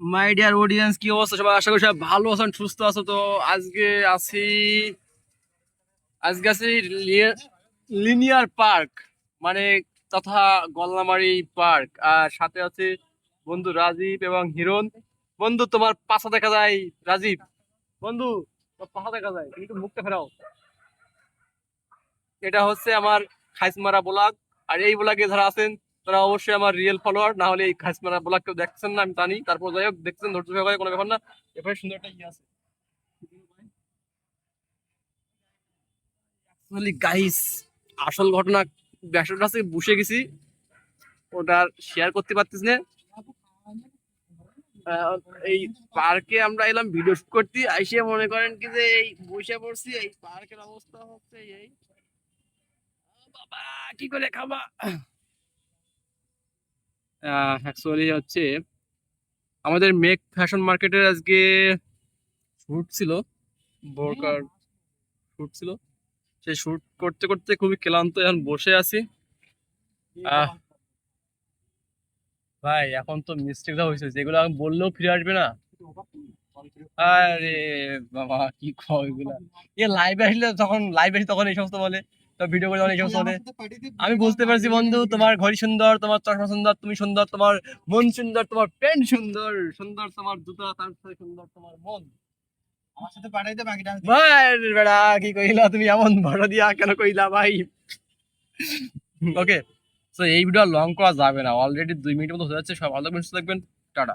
My dear audience কি অবস্থা? সবাই আশা করি সবাই ভালো আছেন, সুস্থ আছো। তো আজকে আছি আজকে আছি লিনিয়ার পার্ক মানে তথা গলনামারি পার্ক আর সাথে আছে বন্ধু রাজীব এবং হিরণ। বন্ধু, তোমার পাশা দেখা যায়, রাজীব। বন্ধু, তোমার পাশা দেখা যায়, তুমি একটু মুখটা ফেরাও। এটা হচ্ছে আমার খাইসমারা ব্লগ। আর এই ব্লগে যারা আছেন তারা অবশ্যই আমার রিয়েল ফলোয়ার না হলে এই খাইসমারা ব্লগ কেউ দেখছেন না, আমি জানি। তারপর যাই হোক, দেখছেন, ধৈর্য সহকারে কোনো ব্যাপার না। এবারে সুন্দর একটা ইয়ে আছে। গাইস আসল ঘটনা ব্যাসের কাছে বসে গেছি। ওটা শেয়ার করতে পারতেছি না। এই পার্কে আমরা এলাম ভিডিও শুট করতে। আইসে মনে করেন কি যে এই বসে পড়ছি, এই পার্কের অবস্থা হচ্ছে এই। বাবা, কি করে খাবা? অ্যাকচুয়ালি হচ্ছে আমাদের মেক ফ্যাশন মার্কেটের আজকে শুট ছিল বোরকার শুট ছিল। সেই শুট করতে করতে খুবই ক্লান্ত এখন বসে আছি। ভাই এখন তো মিস্টেক দা হয়েছে যেগুলো আমি বললেও ফিরে আসবে না। আরে বাবা কি কয় এগুলা? এ লাইভ আসলে তখন লাইভ আসলে তখন এই সমস্ত বলে। তো ভিডিও করে সমস্ত আমি বুঝতে পারছি বন্ধু তোমার ঘড়ি সুন্দর তোমার চশমা সুন্দর তুমি সুন্দর তোমার মন সুন্দর তোমার প্যান্ট সুন্দর সুন্দর তোমার জুতা তার সুন্দর তোমার মন। আমার সাথে পাঠাইতে বাকিটা বেড়া কি কইলা তুমি? এমন ভাড়া দিয়া কেন কইলা ভাই? ওকে তো এই ভিডিও লং করা যাবে না। অলরেডি দুই মিনিট মতো হয়ে যাচ্ছে সব থাকবেন। টাটা।